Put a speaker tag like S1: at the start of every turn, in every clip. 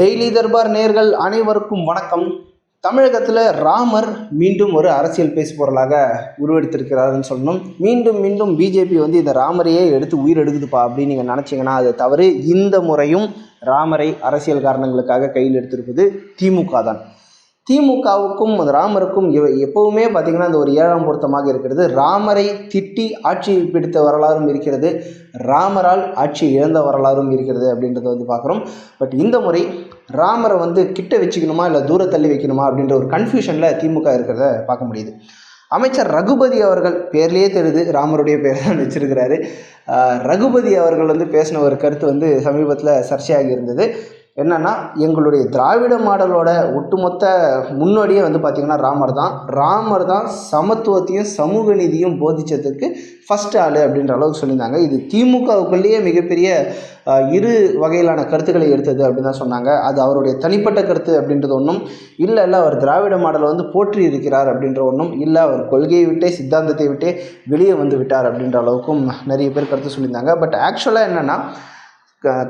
S1: Daily Darbar நேர்கள் அனைவருக்கும் வணக்கம். தமிழகத்தில் ராமர் மீண்டும் ஒரு அரசியல் பேசுபொருளாக உருவெடுத்திருக்கிறாருன்னு சொல்லணும். மீண்டும் மீண்டும் பிஜேபி வந்து இந்த ராமரையே எடுத்து உயிர் எடுக்குதுப்பா அப்படின்னு நீங்கள் நினச்சிங்கன்னா அது தவறு. இந்த முறையும் ராமரை அரசியல் காரணங்களுக்காக கையில் எடுத்திருப்பது திமுக தான். திமுகவுக்கும் ராமருக்கும் எ- எப்பவுமே பார்த்திங்கன்னா அந்த ஒரு ஏழாம் பொருத்தமாக இருக்கிறது. ராமரை திட்டி ஆட்சி பிடித்த வரலாறும் இருக்கிறது. ராமரால் ஆட்சி இழந்த வரலாறும் இருக்கிறது அப்படின்றத வந்து பார்க்குறோம். பட் இந்த முறை ராமரை வந்து கிட்ட வச்சுக்கணுமா இல்லை தூர தள்ளி வைக்கணுமா அப்படின்ற ஒரு கன்ஃபியூஷனில் திமுக இருக்கிறத பார்க்க முடியுது. அமைச்சர் ரகுபதி அவர்கள் பேர்லேயே தெரியுது. ராமருடைய பேர் தான் வச்சிருக்கிறாரு. ரகுபதி அவர்கள் வந்து பேசின ஒரு கருத்து வந்து சமீபத்தில் சர்ச்சையாகி இருந்தது. என்னென்னா எங்களுடைய திராவிட மாடலோட ஒட்டுமொத்த முன்னோடியே வந்து பார்த்திங்கன்னா ராமர் தான். ராமர் தான் சமத்துவத்தையும் சமூக நீதியும் போதித்ததுக்கு ஃபஸ்ட் ஆள் அப்படின்ற அளவுக்கு சொல்லியிருந்தாங்க. இது திமுகவுக்குள்ளேயே மிகப்பெரிய இரு வகையிலான கருத்துக்களை எடுத்தது அப்படின்னு தான் சொன்னாங்க. அது அவருடைய தனிப்பட்ட கருத்து அப்படின்றது ஒன்றும் இல்லை இல்லை அவர் திராவிட மாடலை வந்து போற்றி இருக்கிறார் அப்படின்ற ஒன்றும் இல்லை. அவர் கொள்கையை விட்டே சித்தாந்தத்தை விட்டே வெளியே வந்து விட்டார் அப்படின்ற அளவுக்கும் நிறைய பேர் கருத்து சொல்லியிருந்தாங்க. பட் ஆக்சுவலாக என்னென்னா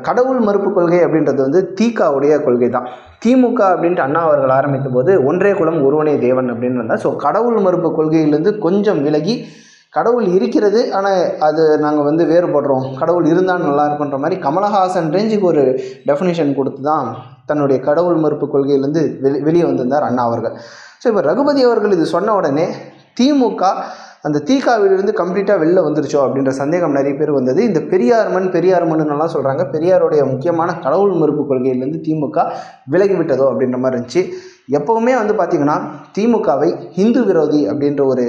S1: கடவுள் மறுப்பு கொள்கை அப்படின்றது வந்து தீகாவுடைய கொள்கை தான் திமுக அப்படின்ட்டு அண்ணா அவர்கள் ஆரம்பித்த போது ஒன்றே குலம் ஒருவனே தேவன் அப்படின்னு வந்தால் ஸோ கடவுள் மறுப்பு கொள்கையிலேருந்து கொஞ்சம் விலகி கடவுள் இருக்கிறது ஆனால் அது நாங்கள் வந்து வேறுபடுறோம். கடவுள் இருந்தால் நல்லா இருக்குன்ற மாதிரி கமலஹாசன் ரேஞ்சுக்கு ஒரு டெஃபினேஷன் கொடுத்து தான் தன்னுடைய கடவுள் மறுப்பு கொள்கையிலேருந்து வெளி வெளியே வந்திருந்தார் அண்ணா அவர்கள். ஸோ இப்போ ரகுபதி அவர்கள் இது சொன்ன உடனே திமுக அந்த தீக்காவிலிருந்து கம்ப்ளீட்டாக வெளில வந்துருச்சோ அப்படின்ற சந்தேகம் நிறைய பேர் வந்தது. இந்த பெரியார் மண் பெரியார் சொல்கிறாங்க பெரியாருடைய முக்கியமான கடவுள் மறுப்பு கொள்கையிலேருந்து திமுக விலகி விட்டதோ அப்படின்ற மாதிரி இருந்துச்சு. எப்போவுமே வந்து பார்த்திங்கன்னா திமுகவை ஹிந்து விரோதி அப்படின்ற ஒரு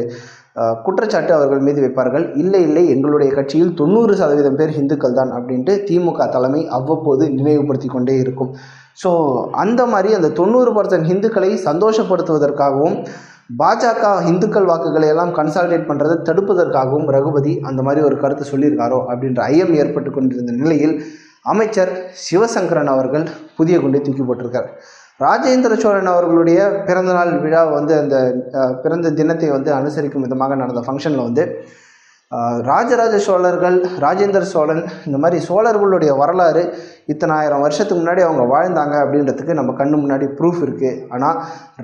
S1: குற்றச்சாட்டு அவர்கள் மீது வைப்பார்கள். இல்லை இல்லை எங்களுடைய கட்சியில் தொண்ணூறு சதவீதம் பேர் இந்துக்கள் தான் அப்படின்ட்டு திமுக தலைமை அவ்வப்போது நினைவுபடுத்தி கொண்டே இருக்கும். ஸோ அந்த மாதிரி அந்த தொண்ணூறு பர்சன்ட் இந்துக்களை சந்தோஷப்படுத்துவதற்காகவும் பாஜக இந்துக்கள் வாக்குகளை எல்லாம் கன்சாலிடேட் பண்ணுறதை தடுப்பதற்காகவும் ரகுபதி அந்த மாதிரி ஒரு கருத்து சொல்லியிருக்காரோ அப்படின்ற ஐயம் ஏற்பட்டு கொண்டிருந்த நிலையில் அமைச்சர் சிவசங்கரன் அவர்கள் புதிய குண்டை தூக்கி போட்டிருக்கார். ராஜேந்திர சோழன் அவர்களுடைய பிறந்தநாள் விழா வந்து அந்த பிறந்த தினத்தை வந்து அனுசரிக்கும் விதமாக நடந்த ஃபங்க்ஷனில் வந்து ராஜராஜ சோழர்கள் ராஜேந்திர சோழன் இந்த மாதிரி சோழர்களுடைய வரலாறு இத்தனை ஆயிரம் வருஷத்துக்கு முன்னாடி அவங்க வாழ்ந்தாங்க அப்படின்றதுக்கு நம்ம கண்ணு முன்னாடி ப்ரூஃப் இருக்குது ஆனால்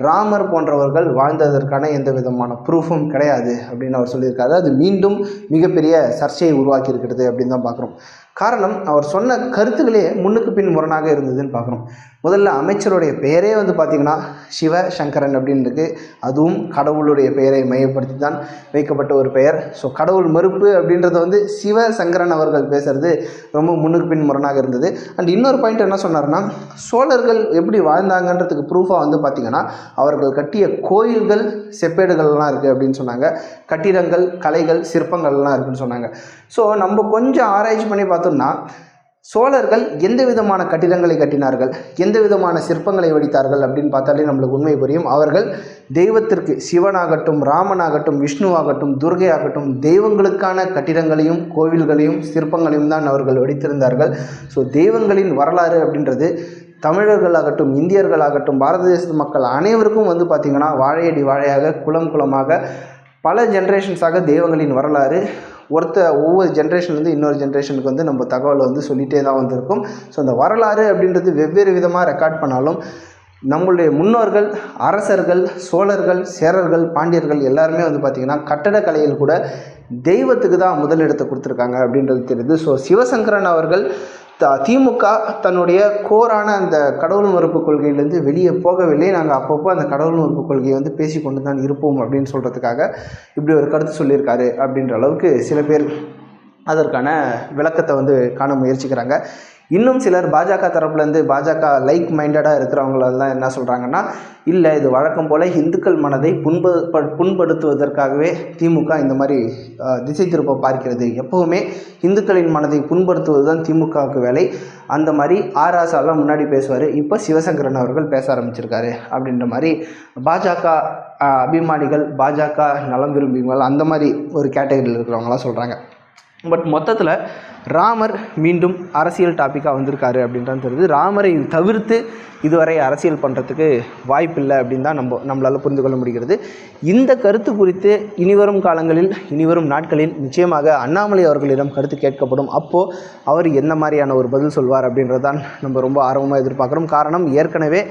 S1: ராமர் போன்றவர்கள் வாழ்ந்ததற்கான எந்த விதமான ப்ரூஃபும் கிடையாது அப்படின்னு அவர் சொல்லியிருக்காரு. அது மீண்டும் மிகப்பெரிய சர்ச்சையை உருவாக்கி இருக்கிறது அப்படின்னு தான் பார்க்குறோம். காரணம் அவர் சொன்ன கருத்துக்களே முன்னுக்கு பின் முரணாக இருந்ததுன்னு பார்க்குறோம். முதல்ல அமைச்சருடைய பெயரே வந்து பார்த்திங்கன்னா சிவ சங்கரன் அப்படின்னு அதுவும் கடவுளுடைய பெயரை மையப்படுத்தி தான் வைக்கப்பட்ட ஒரு பெயர். ஸோ கடவுள் மறுப்பு அப்படின்றத வந்து சிவ சங்கரன் அவர்கள் பேசுகிறது ரொம்ப முன்னுக்கு பின் முரணாக இருந்தது. அண்ட் இன்னொரு பாயிண்ட் என்ன சொன்னார்னா சோழர்கள் எப்படி வாழ்ந்தாங்கன்றதுக்கு ப்ரூஃபாக வந்து பார்த்திங்கன்னா அவர்கள் கட்டிய கோயில்கள் செப்பேடுகள்லாம் இருக்குது அப்படின்னு சொன்னாங்க. கட்டிடங்கள் கலைகள் சிற்பங்கள்லாம் இருக்குன்னு சொன்னாங்க. ஸோ நம்ம கொஞ்சம் ஆராய்ச்சி பண்ணி பார்த்தோம்னா சோழர்கள் எந்த விதமான கட்டிடங்களை கட்டினார்கள்? எந்த விதமான சிற்பங்களை வடித்தார்கள்? அப்படின்னு பார்த்தாலே நம்மளுக்கு உண்மை புரியும். அவர்கள் தெய்வத்திற்கு சிவனாகட்டும் ராமனாகட்டும் விஷ்ணுவாகட்டும் துர்கை ஆகட்டும் தெய்வங்களுக்கான கட்டிடங்களையும் கோவில்களையும் சிற்பங்களையும் தான் அவர்கள் வடித்திருந்தார்கள். ஸோ தெய்வங்களின் வரலாறு அப்படின்றது தமிழர்களாகட்டும் இந்தியர்களாகட்டும் பாரத தேச மக்கள் அனைவருக்கும் வந்து பார்த்திங்கன்னா வாழையடி வாழையாக குலம் குலமாக பல ஜென்ரேஷன்ஸாக தெய்வங்களின் வரலாறு ஒருத்த ஒவ்வொரு ஜென்ரேஷன்லேருந்து இன்னொரு ஜென்ரேஷனுக்கு வந்து நம்ம தகவலை வந்து சொல்லிகிட்டே தான் வந்திருக்கும். ஸோ அந்த வரலாறு அப்படின்றது வெவ்வேறு விதமாக ரெக்கார்ட் பண்ணாலும் நம்மளுடைய முன்னோர்கள் அரசர்கள் சோழர்கள் சேரர்கள் பாண்டியர்கள் எல்லாருமே வந்து பார்த்திங்கன்னா கட்டடக்கலையில் கூட தெய்வத்துக்கு தான் முதலிடத்தை கொடுத்துருக்காங்க அப்படின்றது தெரியுது. ஸோ சிவசங்கரன் அவர்கள் த திமுக தன்னுடைய கோரான அந்த கடவுள் மறுப்பு கொள்கையிலேருந்து வெளியே போகவில்லை. நாங்கள் அப்பப்போ அந்த கடவுள் மறுப்பு கொள்கையை வந்து பேசிக்கொண்டு தான் இருப்போம் அப்படின்னு சொல்கிறதுக்காக இப்படி ஒரு கருத்து சொல்லியிருக்காரு அப்படின்ற அளவுக்கு சில பேர் அதற்கான விளக்கத்தை வந்து காண முயற்சிக்கிறாங்க. இன்னும் சிலர் பாஜக தரப்புலேருந்து பாஜக லைக் மைண்டடாக இருக்கிறவங்களெல்லாம் என்ன சொல்கிறாங்கன்னா இல்லை இது வழக்கம் போல் இந்துக்கள் மனதை புண்ப புண்படுத்துவதற்காகவே திமுக இந்த மாதிரி திசை திருப்ப பார்க்கிறது. எப்போவுமே இந்துக்களின் மனதை புண்படுத்துவது தான் திமுகவுக்கு வேலை. அந்த மாதிரி ஆராசாலாம் முன்னாடி பேசுவார். இப்போ சிவசங்கரன் அவர்கள் பேச ஆரம்பிச்சிருக்காரு அப்படின்ற மாதிரி பாஜக அபிமானிகள் பாஜக நலம் விரும்பிகள் அந்த மாதிரி ஒரு கேட்டகரியில் இருக்கிறவங்களாம் சொல்கிறாங்க பட் மொத்தத்தில் ராமர் மீண்டும் அரசியல் டாப்பிக்காக வந்திருக்காரு அப்படின்றது தெரியுது. ராமரை தவிர்த்து இதுவரை அரசியல் பண்ணுறதுக்கு வாய்ப்பில்லை அப்படின்னு தான் நம்ம நம்மளால் புரிந்து கொள்ள முடிகிறது. இந்த கருத்து குறித்து இனிவரும் காலங்களில் இனிவரும் நாட்களில் நிச்சயமாக அண்ணாமலை அவர்களிடம் கருத்து கேட்கப்படும். அப்போது அவர் என்ன மாதிரியான ஒரு பதில் சொல்வார் அப்படின்றது தான் நம்ம ரொம்ப ஆர்வமாக எதிர்பார்க்குறோம். காரணம் ஏற்கனவே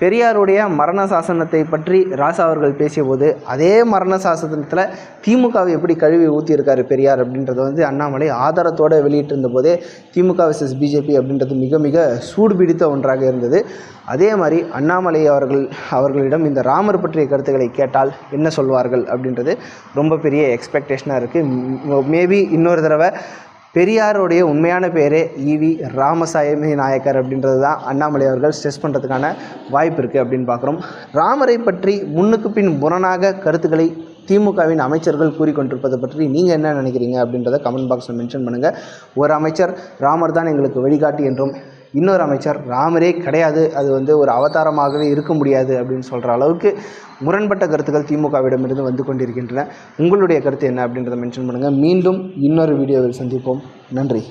S1: பெரியாருடைய மரண சாசனத்தை பற்றி ராசா அவர்கள் பேசியபோது அதே மரண சாசனத்தில் திமுகவை எப்படி கழுவி ஊற்றியிருக்காரு பெரியார் அப்படின்றத வந்து அண்ணாமலை ஆதாரத்தோடு வெளியிட்டிருந்த போதே திமுக விசஸ் பிஜேபி அப்படின்றது மிக மிக சூடு பிடித்த ஒன்றாக இருந்தது. அதே மாதிரி அண்ணாமலை அவர்கள் அவர்களிடம் இந்த ராமர் பற்றிய கருத்துக்களை கேட்டால் என்ன சொல்வார்கள் அப்படின்றது ரொம்ப பெரிய எக்ஸ்பெக்டேஷனாக இருக்குது மேபி இன்னொரு தடவை பெரியாருடைய உண்மையான பேரே ஈவி ராமசாமி நாயக்கர் அப்படின்றது தான் அண்ணாமலை அவர்கள் ஸ்ட்ரெஸ் பண்ணுறதுக்கான வாய்ப்பு இருக்குது அப்படின்னு பார்க்குறோம். ராமரை பற்றி முன்னுக்கு பின் முரணாக கருத்துக்களை திமுகவின் அமைச்சர்கள் கூறிக்கொண்டிருப்பதை பற்றி நீங்கள் என்ன நினைக்கிறீங்க அப்படின்றத கமெண்ட் பாக்ஸில் மென்ஷன் பண்ணுங்கள் ஒரு அமைச்சர் ராமர் தான் எங்களுக்கு வழிகாட்டி என்றும் இன்னொரு அமைச்சர் ராமரே கிடையாது அது வந்து ஒரு அவதாரமாகவே இருக்க முடியாது அப்படின்னு சொல்கிற அளவுக்கு முரண்பட்ட கருத்துக்கள் திமுகவிடமிருந்து வந்து கொண்டிருக்கின்றன. உங்களுடைய கருத்து என்ன அப்படின்றத மென்ஷன் பண்ணுங்கள் மீண்டும் இன்னொரு வீடியோவில் சந்திப்போம். நன்றி.